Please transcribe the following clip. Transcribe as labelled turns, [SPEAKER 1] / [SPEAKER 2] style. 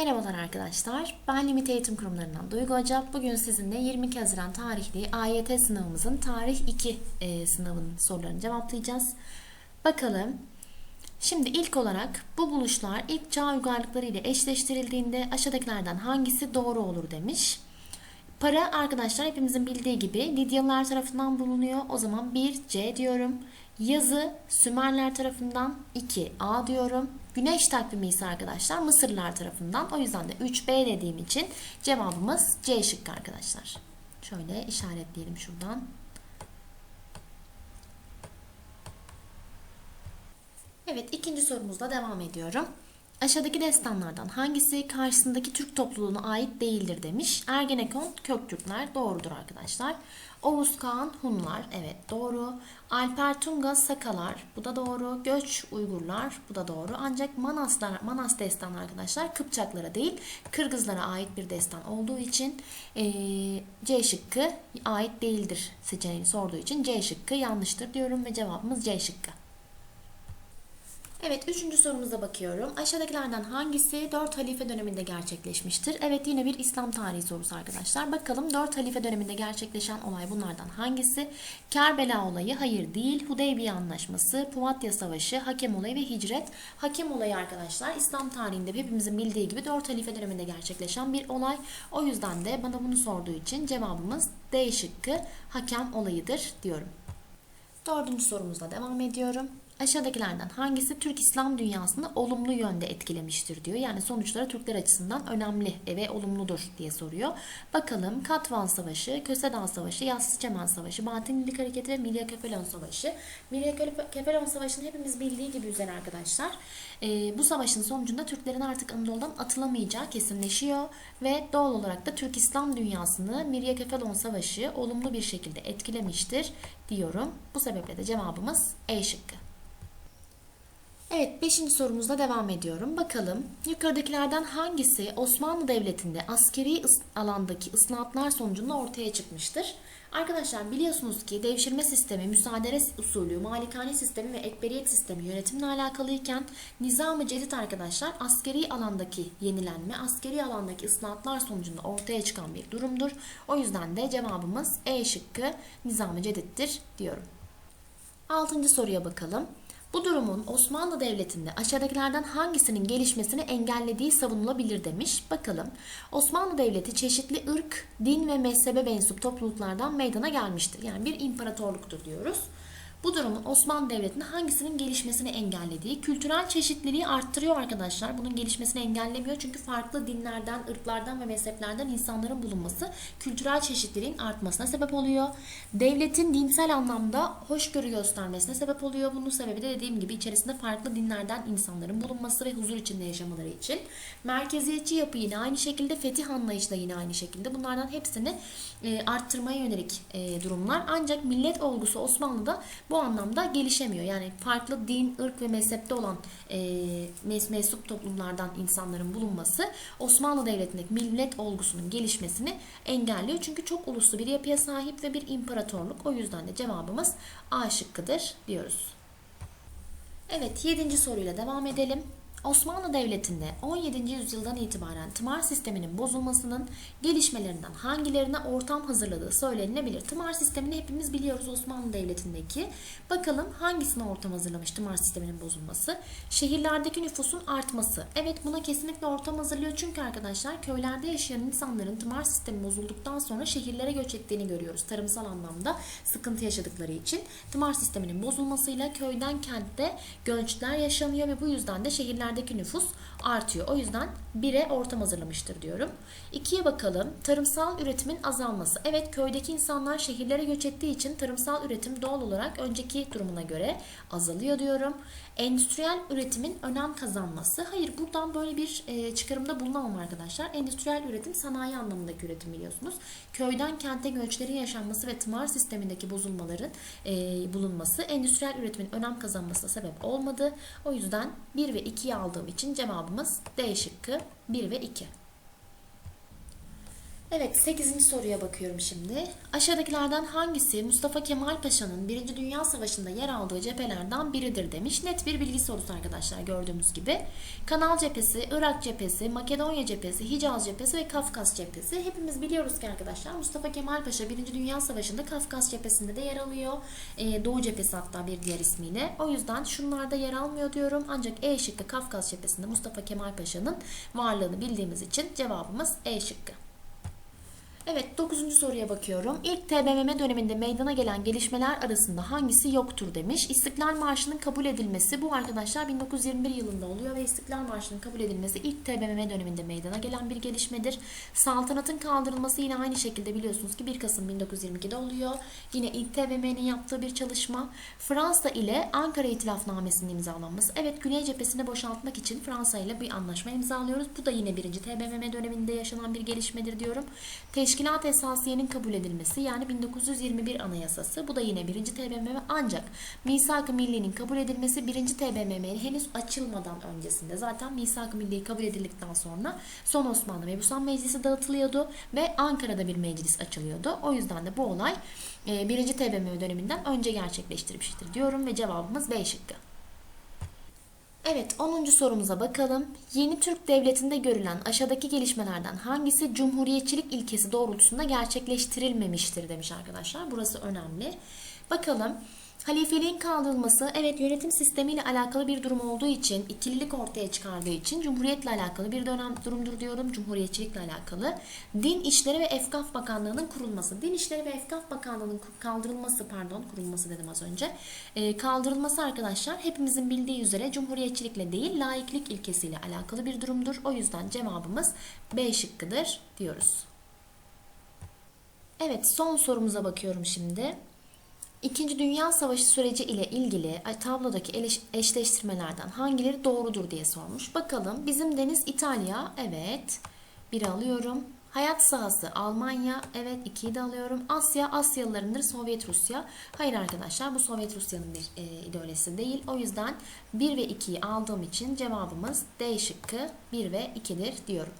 [SPEAKER 1] Merhabalar arkadaşlar. Ben Limit Eğitim Kurumlarından Duygu Hoca. Bugün sizinle 22 Haziran tarihli AYT sınavımızın tarih 2 e, sınavının sorularını cevaplayacağız. Bakalım. Şimdi ilk olarak bu buluşlar ilk çağ uygarlıkları ile eşleştirildiğinde aşağıdakilerden hangisi doğru olur demiş. Para arkadaşlar hepimizin bildiği gibi Lidyalılar tarafından bulunuyor. O zaman 1C diyorum. Yazı Sümerler tarafından 2A diyorum. Güneş takvimi ise arkadaşlar Mısırlılar tarafından. O yüzden de 3B dediğim için cevabımız C şıkkı arkadaşlar. Şöyle işaretleyelim şuradan. Evet ikinci sorumuzla devam ediyorum. Aşağıdaki destanlardan hangisi karşısındaki Türk topluluğuna ait değildir demiş. Ergenekon Köktürkler doğrudur arkadaşlar. Oğuz Kağan Hunlar evet doğru. Alper Tunga Sakalar bu da doğru. Göç Uygurlar bu da doğru. Ancak Manaslar, Manas destanı arkadaşlar Kıpçaklara değil Kırgızlara ait bir destan olduğu için e, C şıkkı ait değildir seçeneğini sorduğu için C şıkkı yanlıştır diyorum ve cevabımız C şıkkı. Evet, üçüncü sorumuza bakıyorum. Aşağıdakilerden hangisi 4 halife döneminde gerçekleşmiştir? Evet, yine bir İslam tarihi sorusu arkadaşlar. Bakalım 4 halife döneminde gerçekleşen olay bunlardan hangisi? Kerbela olayı hayır değil. Hudeybiye Anlaşması, Puvatya Savaşı, Hakem olayı ve Hicret. Hakem olayı arkadaşlar İslam tarihinde hepimizin bildiği gibi 4 halife döneminde gerçekleşen bir olay. O yüzden de bana bunu sorduğu için cevabımız D şıkkı hakem olayıdır diyorum. Dördüncü sorumuzla devam ediyorum. Aşağıdakilerden hangisi Türk İslam dünyasını olumlu yönde etkilemiştir diyor. Yani sonuçları Türkler açısından önemli ve olumludur diye soruyor. Bakalım Katvan Savaşı, Kösedağ Savaşı, Yassı Çemen Savaşı, Batinilik Hareketi ve Milya Kefalon Savaşı. Milya Kefalon Savaşı'nı hepimiz bildiği gibi üzere arkadaşlar. Ee, bu savaşın sonucunda Türklerin artık Anadolu'dan atılamayacağı kesinleşiyor ve doğal olarak da Türk İslam dünyasını Mirya Kefalon Savaşı olumlu bir şekilde etkilemiştir diyorum. Bu sebeple de cevabımız E şıkkı. Evet 5. sorumuzla devam ediyorum. Bakalım yukarıdakilerden hangisi Osmanlı Devleti'nde askeri alandaki ıslahatlar sonucunda ortaya çıkmıştır? Arkadaşlar biliyorsunuz ki devşirme sistemi, müsaade usulü, malikane sistemi ve ekberiyet sistemi yönetimle alakalıyken nizam-ı cedid arkadaşlar askeri alandaki yenilenme, askeri alandaki ıslahatlar sonucunda ortaya çıkan bir durumdur. O yüzden de cevabımız E şıkkı nizam-ı cediddir diyorum. Altıncı soruya bakalım. Bu durumun Osmanlı Devleti'nde aşağıdakilerden hangisinin gelişmesini engellediği savunulabilir demiş. Bakalım. Osmanlı Devleti çeşitli ırk, din ve mezhebe mensup topluluklardan meydana gelmiştir. Yani bir imparatorluktur diyoruz. Bu durumun Osmanlı Devleti'nin hangisinin gelişmesini engellediği, kültürel çeşitliliği arttırıyor arkadaşlar. Bunun gelişmesini engellemiyor çünkü farklı dinlerden, ırklardan ve mezheplerden insanların bulunması kültürel çeşitliliğin artmasına sebep oluyor. Devletin dinsel anlamda hoşgörü göstermesine sebep oluyor. Bunun sebebi de dediğim gibi içerisinde farklı dinlerden insanların bulunması ve huzur içinde yaşamaları için. Merkeziyetçi yapı yine aynı şekilde, fetih anlayışı da yine aynı şekilde. Bunlardan hepsini e, arttırmaya yönelik e, durumlar. Ancak millet olgusu Osmanlı'da bu anlamda gelişemiyor. Yani farklı din, ırk ve mezhepte olan e, mensup toplumlardan insanların bulunması Osmanlı Devleti'ndeki millet olgusunun gelişmesini engelliyor. Çünkü çok uluslu bir yapıya sahip ve bir imparatorluk. O yüzden de cevabımız A şıkkıdır diyoruz. Evet 7. soruyla devam edelim. Osmanlı Devleti'nde 17. yüzyıldan itibaren tımar sisteminin bozulmasının gelişmelerinden hangilerine ortam hazırladığı söylenilebilir. Tımar sistemini hepimiz biliyoruz Osmanlı Devleti'ndeki. Bakalım hangisine ortam hazırlamış tımar sisteminin bozulması? Şehirlerdeki nüfusun artması. Evet buna kesinlikle ortam hazırlıyor çünkü arkadaşlar köylerde yaşayan insanların tımar sistemi bozulduktan sonra şehirlere göç ettiğini görüyoruz. Tarımsal anlamda sıkıntı yaşadıkları için. Tımar sisteminin bozulmasıyla köyden kentte göçler yaşanıyor ve bu yüzden de şehirler şehirlerdeki nüfus artıyor. O yüzden 1'e ortam hazırlamıştır diyorum. 2'ye bakalım. Tarımsal üretimin azalması. Evet köydeki insanlar şehirlere göç ettiği için tarımsal üretim doğal olarak önceki durumuna göre azalıyor diyorum. Endüstriyel üretimin önem kazanması. Hayır buradan böyle bir e, çıkarımda bulunamam arkadaşlar. Endüstriyel üretim sanayi anlamındaki üretim biliyorsunuz. Köyden kente göçlerin yaşanması ve tımar sistemindeki bozulmaların e, bulunması endüstriyel üretimin önem kazanmasına sebep olmadı. O yüzden 1 ve 2'yi aldığım için cevabımız D şıkkı 1 ve 2. Evet 8. soruya bakıyorum şimdi. Aşağıdakilerden hangisi Mustafa Kemal Paşa'nın 1. Dünya Savaşı'nda yer aldığı cephelerden biridir demiş. Net bir bilgi sorusu arkadaşlar gördüğümüz gibi. Kanal cephesi, Irak cephesi, Makedonya cephesi, Hicaz cephesi ve Kafkas cephesi. Hepimiz biliyoruz ki arkadaşlar Mustafa Kemal Paşa 1. Dünya Savaşı'nda Kafkas cephesinde de yer alıyor. Ee, Doğu cephesi hatta bir diğer ismiyle. O yüzden şunlarda yer almıyor diyorum. Ancak E şıkkı Kafkas cephesinde Mustafa Kemal Paşa'nın varlığını bildiğimiz için cevabımız E şıkkı. Evet 9. soruya bakıyorum. İlk TBMM döneminde meydana gelen gelişmeler arasında hangisi yoktur demiş. İstiklal Marşı'nın kabul edilmesi bu arkadaşlar 1921 yılında oluyor ve İstiklal Marşı'nın kabul edilmesi ilk TBMM döneminde meydana gelen bir gelişmedir. Saltanatın kaldırılması yine aynı şekilde biliyorsunuz ki 1 Kasım 1922'de oluyor. Yine ilk TBMM'nin yaptığı bir çalışma. Fransa ile Ankara İtilafnamesi'nin imzalanması. Evet Güney cephesini boşaltmak için Fransa ile bir anlaşma imzalıyoruz. Bu da yine 1. TBMM döneminde yaşanan bir gelişmedir diyorum. Teşkilat Esasiye'nin kabul edilmesi yani 1921 Anayasası bu da yine 1. TBMM ancak Misak-ı Milli'nin kabul edilmesi 1. TBMM'nin henüz açılmadan öncesinde zaten Misak-ı Milli kabul edildikten sonra son Osmanlı Mebusan Meclisi dağıtılıyordu ve Ankara'da bir meclis açılıyordu. O yüzden de bu olay 1. TBMM döneminden önce gerçekleştirmiştir diyorum ve cevabımız B şıkkı. Evet 10. sorumuza bakalım. Yeni Türk Devleti'nde görülen aşağıdaki gelişmelerden hangisi cumhuriyetçilik ilkesi doğrultusunda gerçekleştirilmemiştir demiş arkadaşlar. Burası önemli. Bakalım. Halifeliğin kaldırılması evet yönetim sistemiyle alakalı bir durum olduğu için, ikililik ortaya çıkardığı için cumhuriyetle alakalı bir dönem durumdur diyorum. Cumhuriyetçilikle alakalı. Din İşleri ve Efkaf Bakanlığı'nın kurulması. Din İşleri ve Efkaf Bakanlığı'nın kaldırılması pardon kurulması dedim az önce. Ee, kaldırılması arkadaşlar hepimizin bildiği üzere cumhuriyetçilikle değil laiklik ilkesiyle alakalı bir durumdur. O yüzden cevabımız B şıkkıdır diyoruz. Evet son sorumuza bakıyorum şimdi. İkinci Dünya Savaşı süreci ile ilgili tablodaki eşleştirmelerden hangileri doğrudur diye sormuş. Bakalım bizim deniz İtalya. Evet. Biri alıyorum. Hayat sahası Almanya. Evet ikiyi de alıyorum. Asya Asyalılarındır Sovyet Rusya. Hayır arkadaşlar bu Sovyet Rusya'nın bir e, ideolojisi değil. O yüzden 1 ve 2'yi aldığım için cevabımız D şıkkı 1 ve 2'dir diyorum.